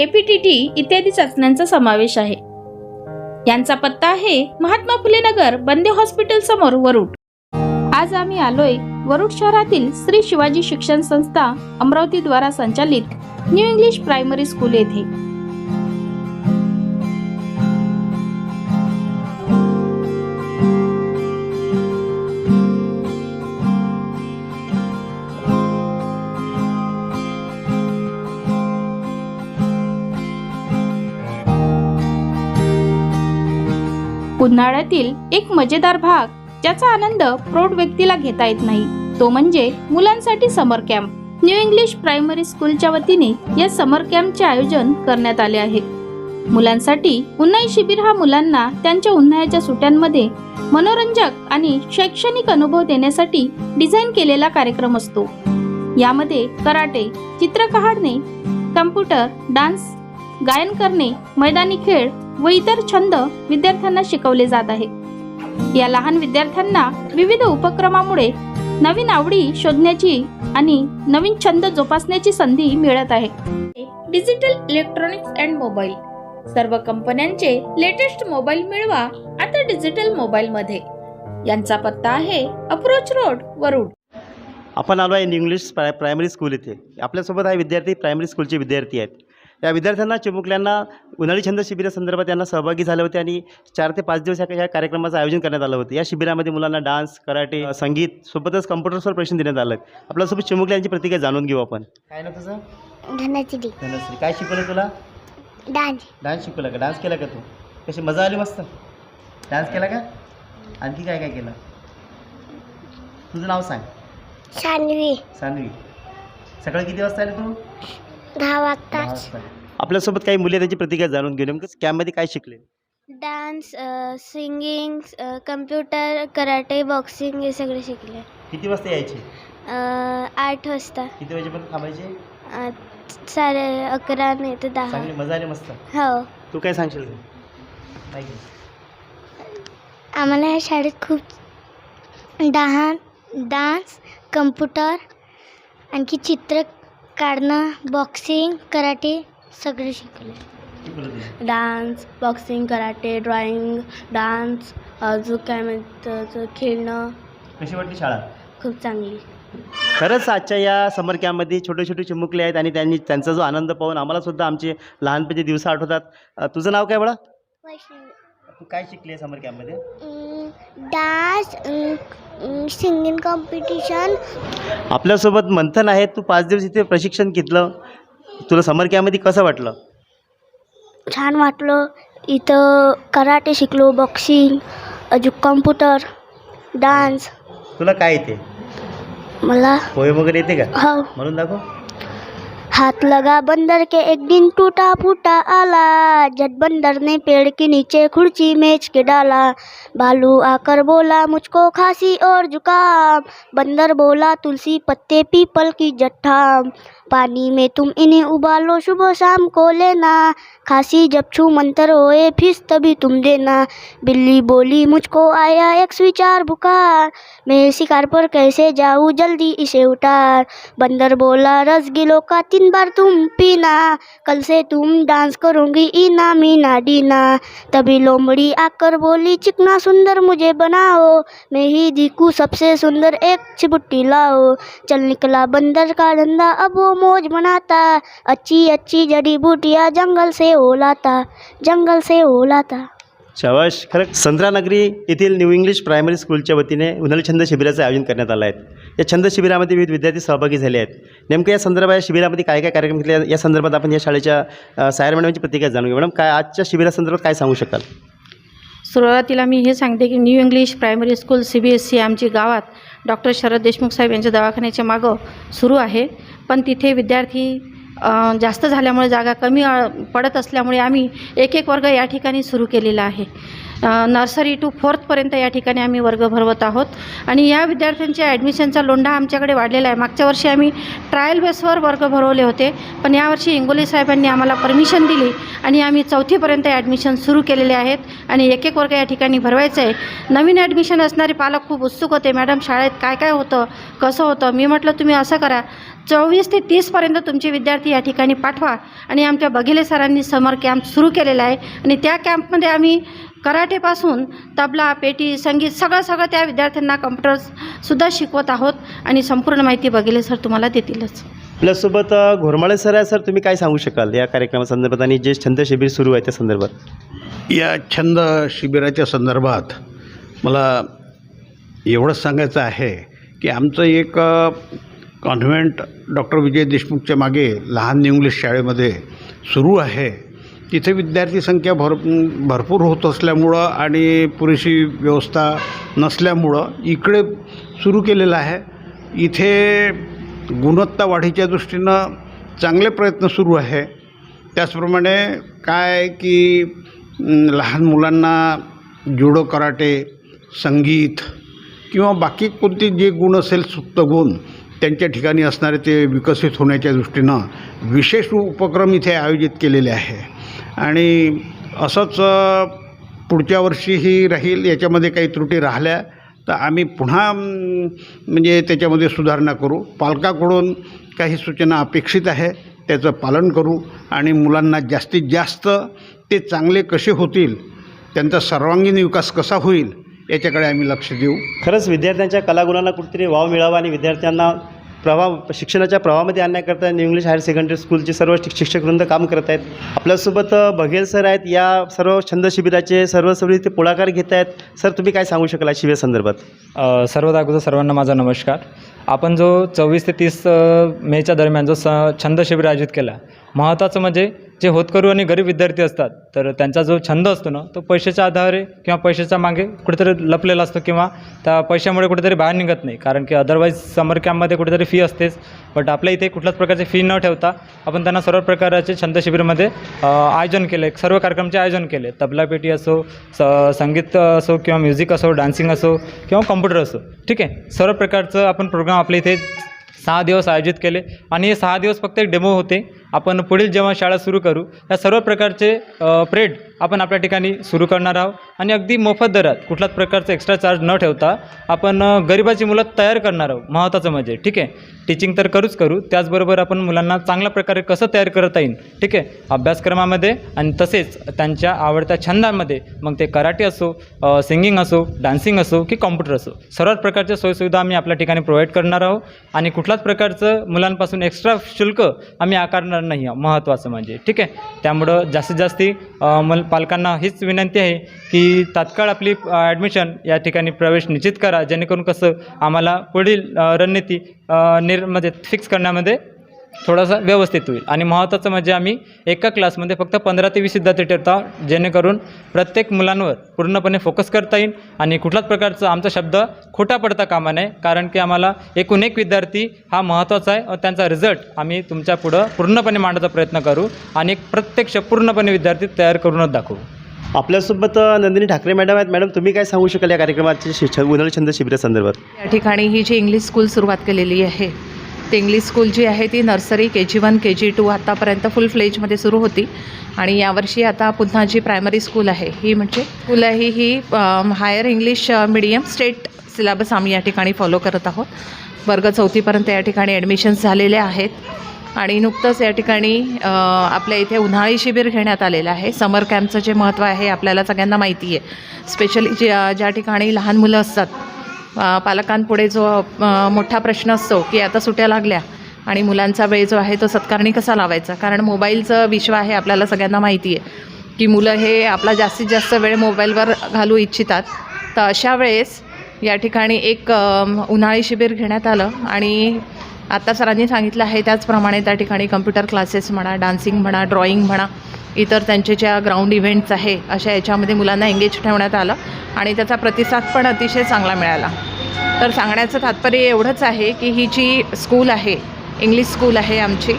APTT इत्यादी चाचण्यांचा समावेश आहे. यांचा पत्ता आहे महात्मा फुले नगर बंदे हॉस्पिटल समोर वरुड. आज आम्ही आलोय वरुड शहरातील श्री शिवाजी शिक्षण संस्था अमरावती द्वारा संचालित न्यू इंग्लिश प्रायमरी स्कूल येथे. उन्हाळ्यातील एक मजेदार भाग ज्याचा आनंद प्रौढ व्यक्तीला घेता येत नाही. तो म्हणजे मुलांसाठी summer camp. New English primary स्कूलच्या वतीने या समर कॅम्पचे आयोजन करण्यात आले आहे. मुलांसाठी उन्हाळी शिबिर हा मुलांना त्यांच्या उन्हाळ्याच्या सुट्ट्यांमध्ये मनोरंजक आणि शैक्षणिक अनुभव देण्यासाठी डिझाईन केलेला कार्यक्रम असतो. यामध्ये कराटे चित्र काढणे कम्प्युटर डान्स गायन करणे मैदानी खेळ व इतर छंद विद्यार्थ्यांना शिकवले जात आहे. या लहान विद्यार्थ्यांना विविध उपक्रमामुळे नवीन आवडी शोधण्याची आणि नवीन छंद जोपासण्याची संधी मिळत आहे. डिजिटल इलेक्ट्रॉनिक्स अँड मोबाईल सर्व कंपन्यांचे लेटेस्ट मोबाईल मिळवा आता डिजिटल मोबाईल मध्ये. यांचा पत्ता आहे अप्रोच रोड वरुड. आपण आलो आहे इंग्लिश प्राय प्रायमरी स्कूल इथे. आपल्यासोबत आहे विद्यार्थी प्रायमरी स्कूलचे विद्यार्थी आहेत. या विद्यार्थ्यांना चिमुकल्यांना उन्हाळी छंद शिबिरासंदर्भात त्यांना सहभागी झाले होते आणि चार ते पाच दिवस या कार्यक्रमाचं आयोजन करण्यात आलं होतं. या शिबिरामध्ये मुलांना डान्स कराटे संगीत सोबतच कम्प्युटर्सवर प्रश्न देण्यात आलं आपल्यासोबत चिमुकल्यांची प्रतिक्रिया जाणून घेऊ आपण. काय ना तुझं? धनाची डी धनश्री. काय शिकवलं तुला? डान्स. डान्स शिकवला का? डान्स केला का तू? कशी मजा आली मस्त? डान्स केला का? आणखी काय काय केलं? तुझं नाव सांग. शान्वी सान्वी. सकाळी किती वाजता आली तू? दहा वाजता आपल्यासोबत काही मुले त्याची प्रतिक्रिया जाणून घेऊ नेमकं कॅम्पमध्ये काय शिकले? Dance singing computer karate boxing हे सगळे शिकले. किती वाजता यायचे? अ, आठ वाजता. किती वाजेपर्यंत थांबायचे? अ, साडे अकरा नाही तर दहा. चांगली मजा आली मस्त. हो. तू काय सांगशील? आम्हाला या शाळेत खूप डान डान्स कम्प्युटर आणखी चित्र काढणं बॉक्सिंग कराटे सगळे शिकले? Dance boxing karate drawing dance अजून काय म्हणतं खेळणं. कशी वाटली शाळा? खूप चांगली. खरंच आजच्या या समर कॅम्पमध्ये छोटे छोटे चिमुकले आहेत आणि त्यांनी त्यांचा जो आनंद पाहून आम्हाला सुद्धा आमचे लहानपणीचे दिवस आठवतात. तुझं नाव काय बळा? तू काय शिकली समर कॅम्पमध्ये डान्स सिंगिंग कॉम्पिटिशन. आपल्यासोबत मंथन आहे. तू पाच दिवस इथे प्रशिक्षण घेतलं. तुला समर कॅम्पमध्ये कसं वाटलं? छान वाटलं. इथं कराटे शिकलो बॉक्सिंग अजून कॉम्प्युटर डान्स. तुला काय येते? मला पोहे वगैरे येते का? हो. म्हणून दाखव. हाथ लगा बंदर के एक दिन टूटा फूटा आला। जब बंदर ने पेड़ के नीचे खुर्ची मेज के डाला। भालू आकर बोला, मुझको खांसी और जुकाम। बंदर बोला, तुलसी पत्ते पीपल की जट्ठा पानी में तुम इन्हें उबालो, सुबह शाम को लेना। खांसी जब छू मंतर होए फ़ीस तभी तुम देना। बिल्ली बोली, मुझको आया एक विचार बुखार। मैं शिकार पर कैसे जाऊँ, जल्दी इसे उतार। बंदर बोला रस गिलो का तीन बार तुम पीना, कल से तुम डांस करोगी इना मीना डीना। तभी लोमड़ी आकर बोली, चिकना सुंदर मुझे बनाओ, मैं ही दिखूँ सबसे सुंदर एक चिबुट्टी लाओ। चल निकला बंदर का धंधा, अब वो मौज मनाता, अच्छी अच्छी जड़ी बूटियाँ जंगल से ओलाता, जंगल से ओलाता। शाबाश. खरं संत्रानगरी येथील न्यू इंग्लिश प्रायमरी स्कूलच्या वतीने उन्हाळी छंद शिबिराचं आयोजन करण्यात आलं आहे या छंद शिबिरामध्ये विविध विद्यार्थी सहभागी झाले आहेत. नेमकं या संदर्भात या शिबिरामध्ये काय काय कार्यक्रम घेतले या संदर्भात आपण या शाळेच्या सायर मॅडमची प्रतिक्रिया जाणून घेऊ. मॅडम काय आजच्या शिबिरासंदर्भात काय सांगू शकाल? सुरुवातीला मी हे सांगते की new English primary school C B S C आमची गावात डॉक्टर शरद देशमुख साहेब यांच्या दवाखान्याच्या मागं सुरू आहे. पण तिथे विद्यार्थी जास्त झाल्यामुळे जागा कमी पडत असल्यामुळे आम्ही एक एक वर्ग या ठिकाणी सुरू केलेला आहे. नर्सरी टू फोर्थपर्यंत या ठिकाणी आम्ही वर्ग भरवत आहोत. आणि या विद्यार्थ्यांच्या ॲडमिशनचा लोंढा आमच्याकडे वाढलेला आहे. मागच्या वर्षी आम्ही ट्रायल बेसवर वर्ग भरवले होते पण यावर्षी इंगोले साहेबांनी आम्हाला परमिशन दिली आणि आम्ही चौथीपर्यंत ॲडमिशन सुरू केलेले आहेत आणि एक एक वर्ग या ठिकाणी भरवायचं आहे. नवीन ॲडमिशन असणारे पालक खूप उत्सुक होते. मॅडम शाळेत काय काय होतं? कसं होतं? मी म्हटलं तुम्ही असं करा. चोवीस ते तीसपर्यंत तुमचे विद्यार्थी या ठिकाणी पाठवा आणि आमच्या बघिले सरांनी समर कॅम्प सुरू केलेला आहे आणि त्या कॅम्पमध्ये आम्ही कराटेपासून तबला पेटी संगीत सगळं सगळं त्या विद्यार्थ्यांना कम्प्युटर्ससुद्धा शिकवत आहोत आणि संपूर्ण माहिती बघेले सर तुम्हाला देतीलच. आपल्यासोबत घोरमाळे सर आहे सर तुम्ही काय सांगू शकाल या कार्यक्रमासंदर्भात आणि जे छंद शिबिर सुरू आहे त्या संदर्भात? या छंद शिबिराच्या संदर्भात मला एवढंच सांगायचं आहे की आमचं एक कॉन्व्हेंट डॉक्टर विजय देशमुखच्या मागे लहान इंग्लिश शाळेमध्ये सुरू आहे. तिथे विद्यार्थी संख्या भर भरपूर होत असल्यामुळं आणि पुरेशी व्यवस्था नसल्यामुळं इकडे सुरू केलेलं आहे. इथे गुणवत्ता वाढीच्या दृष्टीनं चांगले प्रयत्न सुरू आहे. त्याचप्रमाणे काय की लहान मुलांना जुडो कराटे संगीत किंवा बाकी कोणते जे गुण असेल सुप्त गुण त्यांच्या ठिकाणी असणारे ते विकसित होण्याच्या दृष्टीनं विशेष उपक्रम इथे आयोजित केलेले आहे. आणि असंच पुढच्या वर्षीही राहील याच्यामध्ये काही त्रुटी राहिल्या तर आम्ही पुन्हा म्हणजे त्याच्यामध्ये सुधारणा करू. पालकाकडून काही सूचना अपेक्षित आहे त्याचं पालन करू आणि मुलांना जास्तीत जास्त ते चांगले कसे होतील त्यांचा सर्वांगीण विकास कसा होईल याच्याकडे आम्ही लक्ष देऊ. खरंच विद्यार्थ्यांच्या कलागुणांना कुठेतरी वाव मिळावा आणि विद्यार्थ्यांना प्रवाह शिक्षणाच्या प्रवाहामध्ये आणण्याकरता न्यू इंग्लिश हायर सेकंडरी स्कूलचे सर्व शिक्षकवृंद काम करत आहेत. आपल्यासोबत बघेल सर आहेत. या सर्व छंद शिबिराचे सर्व सर्व ते पुढाकार घेत आहेत. सर तुम्ही काय सांगू शकाल शिबिरासंदर्भात अ, सर्वात अगोदर सर्वांना माझा नमस्कार. आपण जो चोवीस ते तीस मेच्या दरम्यान जो स छंद शिबिर आयोजित केला महत्त्वाचं म्हणजे जे होतकरू आणि गरीब विद्यार्थी असतात तर त्यांचा जो छंद असतो ना तो पैशाच्या आधारे किंवा पैशाच्या मागे कुठेतरी लपलेला असतो किंवा त्या पैशामुळे कुठेतरी बाहेर निघत नाही. कारण की अदरवाईज समर कॅम्पमध्ये कुठेतरी फी असतेच. बट आपल्या इथे कुठल्याच प्रकारची फी न ठेवता आपण त्यांना सर्व प्रकारचे छंद शिबिरमध्ये आयोजन केले सर्व कार्यक्रमचे आयोजन केले तबलापेटी असो स संगीत असो किंवा म्युझिक असो डान्सिंग असो किंवा कम्प्युटर असो. ठीक आहे? सर्व प्रकारचं आपण प्रोग्राम आपल्या इथे सहा दिवस आयोजित केले. आणि हे सहा दिवस फक्त एक डेमो होते. आपण पुढील जेव्हा शाळा सुरू करू या सर्व प्रकारचे प्रेड आपण आपल्या ठिकाणी सुरू करणार आहोत. आणि अगदी मोफत दरात कुठल्याच प्रकारचं एक्स्ट्रा चार्ज न ठेवता आपण गरिबाची मुलं तयार करणार आहोत. महत्त्वाचं म्हणजे ठीक आहे? टीचिंग तर करूच करू त्याचबरोबर आपण मुलांना चांगल्या प्रकारे कसं तयार करता येईल ठीक आहे? अभ्यासक्रमामध्ये आणि तसेच त्यांच्या आवडत्या छंदांमध्ये मग ते कराटे असो सिंगिंग असो डान्सिंग असो की कॉम्प्युटर असो सर्व प्रकारच्या सोयीसुविधा आम्ही आपल्या ठिकाणी प्रोव्हाइड करणार आहोत. आणि कुठल्याच प्रकारचं मुलांपासून एक्स्ट्रा शुल्क आम्ही आकारणार नाही महत्त्वाचं म्हणजे. ठीक आहे? त्यामुळं जास्तीत जास्ती मल पालकांना हीच विनंती आहे की तात्काळ आपली ॲडमिशन या ठिकाणी प्रवेश निश्चित करा जेणेकरून कसं आम्हाला पुढील रणनीती अ, निर म्हणजे फिक्स करण्यामध्ये थोडासा व्यवस्थित होईल. आणि महत्त्वाचं म्हणजे आम्ही एका क्लासमध्ये फक्त पंधरा ते वीस विद्यार्थी ठेवता जेणेकरून प्रत्येक मुलांवर पूर्णपणे फोकस करता येईल आणि कुठल्याच प्रकारचा आमचा शब्द खोटा पडता कामा नये कारण की आम्हाला एकूण एक विद्यार्थी हा महत्त्वाचा आहे. व त्यांचा रिझल्ट आम्ही तुमच्या पुढं पूर्णपणे मांडण्याचा प्रयत्न करू आणि एक प्रत्यक्ष पूर्णपणे विद्यार्थी तयार करूनच दाखवू. आपल्यासोबत नंदिनी ठाकरे मॅडम आहेत. मॅडम तुम्ही काय सांगू शकाल या कार्यक्रमाचे शि- छ- उन्हाळी छंद शिबिरासंदर्भात? या ठिकाणी ही जी इंग्लिश स्कूल सुरुवात केलेली आहे तेंगली स्कूल जी आहे ती nursery K G one K G two आत्तापर्यंत फुल फ्लेजमध्ये सुरू होती. आणि यावर्षी आता पुन्हा जी प्रायमरी स्कूल आहे ही म्हणजे स्कूल आहे ही higher English medium state syllabus आम्ही या ठिकाणी फॉलो करत आहोत. वर्ग चौथीपर्यंत या ठिकाणी ॲडमिशन्स झालेले आहेत. आणि नुकतंच या ठिकाणी आपल्या इथे उन्हाळी शिबिर घेण्यात आलेलं आहे. समर कॅम्पचं जे महत्त्व आहे आपल्याला सगळ्यांना माहिती आहे. स्पेशली ज्या ज्या ठिकाणी लहान मुलं असतात पालकांपुढे जो मोठा प्रश्न असतो की आता सुट्या लागल्या आणि मुलांचा वेळ जो आहे तो सत्कारणी कसा लावायचा? कारण मोबाईलचं विश्व आहे आपल्याला सगळ्यांना माहिती आहे की मुलं हे आपला जास्तीत जास्त वेळ मोबाईलवर घालू इच्छितात. तर अशा वेळेस या ठिकाणी एक उन्हाळी शिबिर घेण्यात आलं आणि आत्ता सरांनी सांगितलं आहे त्याचप्रमाणे त्या ठिकाणी कम्प्युटर क्लासेस म्हणा डान्सिंग म्हणा ड्रॉईंग म्हणा इतर त्यांचे ज्या ग्राउंड इव्हेंट्स आहे अशा याच्यामध्ये मुलांना एंगेज ठेवण्यात आलं आणि त्याचा प्रतिसाद पण अतिशय चांगला मिळाला. तर सांगण्याचं तात्पर्य एवढंच आहे की ही जी स्कूल आहे इंग्लिश स्कूल आहे आमची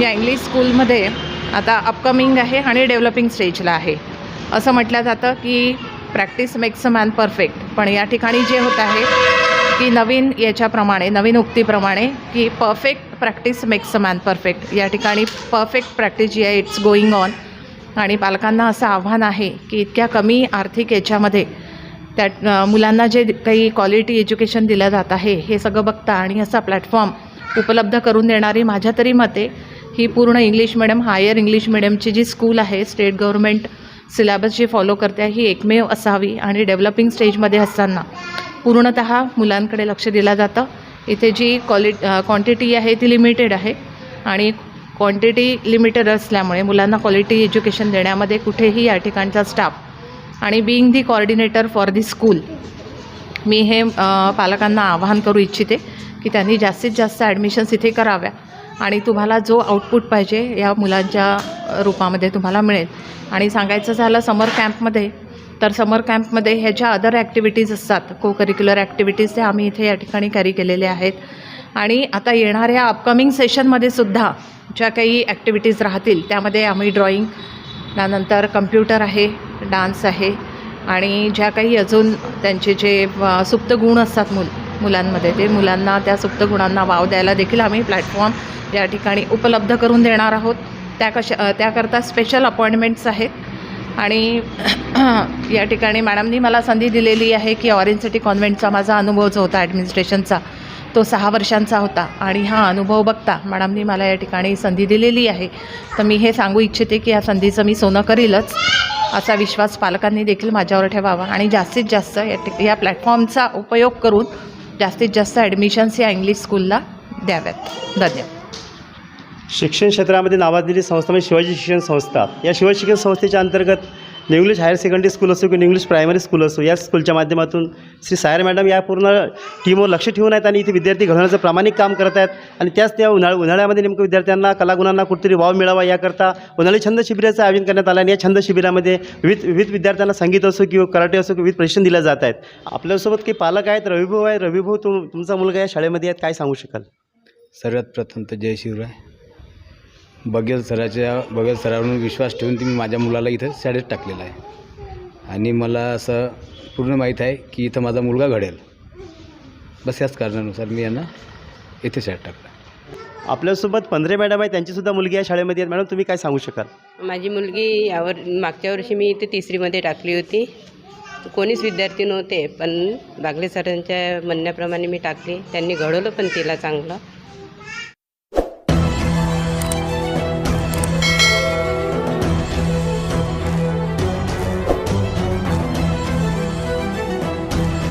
या इंग्लिश स्कूलमध्ये आता अपकमिंग आहे आणि डेव्हलपिंग स्टेजला आहे. असं म्हटलं जातं की practice makes a man perfect पण या ठिकाणी जे होत आहे की नवीन याच्याप्रमाणे नवीन उक्तीप्रमाणे की perfect practice makes a man perfect या ठिकाणी परफेक्ट प्रॅक्टिस जी आहे इट्स गोईंग ऑन आणि पालकांना असं आव्हान आहे की इतक्या कमी आर्थिक याच्यामध्ये त्या मुलांना जे काही क्वालिटी एज्युकेशन दिलं जात आहे हे सगळं बघता आणि असा प्लॅटफॉर्म उपलब्ध करून देणारी माझ्या तरी मते ही पूर्ण इंग्लिश मिडियम हायर इंग्लिश मिडियमची जी स्कूल आहे स्टेट गव्हर्मेंट सिलेबस जी फॉलो करते आहे ही एकमेव असावी आणि डेव्हलपिंग स्टेजमध्ये असताना पूर्णत मुलांकडे लक्ष दिलं जातं. इथे जी क्वालि क्वांटिटी आहे ती लिमिटेड आहे. आणि क्वांटिटी लिमिटेड असल्यामुळे मुलांना क्वालिटी एज्युकेशन देण्यामध्ये कुठेही या ठिकाणचा स्टाफ आणि being the coordinator for the school मी हे पालकांना आवाहन करू इच्छिते की त्यांनी जास्तीत जास्त ॲडमिशन्स इथे कराव्या आणि तुम्हाला जो आउटपुट पाहिजे या मुलांच्या रूपामध्ये तुम्हाला मिळेल. आणि सांगायचं झालं समर कॅम्पमध्ये तर समर कॅम्पमध्ये ह्याच्या अदर ॲक्टिव्हिटीज असतात को करिक्युलर ॲक्टिव्हिटीज ते आम्ही इथे या ठिकाणी कॅरी केलेले आहेत. आणि आता येणाऱ्या अपकमिंग सेशनमध्ये सुद्धा ज्या काही ॲक्टिव्हिटीज राहतील त्यामध्ये आम्ही ड्रॉईंग त्यानंतर कम्प्युटर आहे डान्स आहे आणि ज्या काही अजून त्यांचे जे सुप्त गुण असतात मुल मुलांमध्ये ते मुलांना त्या सुप्त गुणांना वाव द्यायला देखील आम्ही प्लॅटफॉर्म या ठिकाणी उपलब्ध करून देणार आहोत. त्या कशा त्याकरता स्पेशल अपॉइंटमेंट्स आहेत. आणि या ठिकाणी मॅडमनी मला संधी दिलेली आहे की ऑरेंज सिटी कॉन्व्हेंटचा माझा अनुभव जो होता ॲडमिनिस्ट्रेशनचा तो सहा वर्षांचा होता. आणि हा अनुभव बघता मॅडमनी मला या ठिकाणी संधी दिलेली आहे. तर मी हे सांगू इच्छिते की या संधीचं मी सोनं करीलच असा विश्वास पालकांनी देखील माझ्यावर ठेवावा. आणि जास्तीत जास्त या या प्लॅटफॉर्मचा उपयोग करून जास्तीत जास्त ॲडमिशन्स या इंग्लिश स्कूलला द्याव्यात. धन्यवाद. शिक्षण क्षेत्रामध्ये नावाजलेली संस्था म्हणजे शिवाजी शिक्षण संस्था. या शिवाजी शिक्षण संस्थेच्या अंतर्गत new English higher secondary school असो किंवा इंग्लिश प्रायमरी स्कूल असो या स्कूलच्या माध्यमातून श्री सायर मॅडम या पूर्ण टीमवर लक्ष ठेवून आहेत आणि इथे विद्यार्थी घडवण्याचं प्रामाणिक काम करत आहेत. आणि त्याच त्या उन्हाळ उन्हाळ्यामध्ये नेमकं विद्यार्थ्यांना कलागुणांना कुठेतरी वाव मिळावा याकरता उन्हाळी छंद शिबिराचं आयोजन करण्यात आलं. आणि या छंद शिबिरामध्ये विविध विविध विद्यार्थ्यांना संगीत असो किंवा कराटे असो विविध प्रशिक्षण दिलं जात आहेत. आपल्यासोबत काही पालक आहेत. रविभाऊ आहे. रविभाऊ तुम तुमचा मुलगा या शाळेमध्ये आहेत काय सांगू शकाल? सर्वात प्रथम तर जय शिवराय. बघेल सराच्या बघेल सरावरून विश्वास ठेवून ती मी माझ्या मुलाला इथं शाळेत टाकलेला आहे. आणि मला असं पूर्ण माहीत आहे की इथं माझा मुलगा घडेल. बस याच कारणानुसार मी यांना इथे शाळेत टाकलं. आपल्यासोबत पंधरे मॅडम आहे त्यांचीसुद्धा मुलगी या शाळेमध्ये आहेत. मॅडम तुम्ही काय सांगू शकाल? माझी मुलगी यावर मागच्या वर्षी मी इथे तिसरीमध्ये टाकली होती. कोणीच विद्यार्थी नव्हते पण बागले सरांच्या म्हणण्याप्रमाणे मी टाकली. त्यांनी घडवलं पण तिला चांगलं.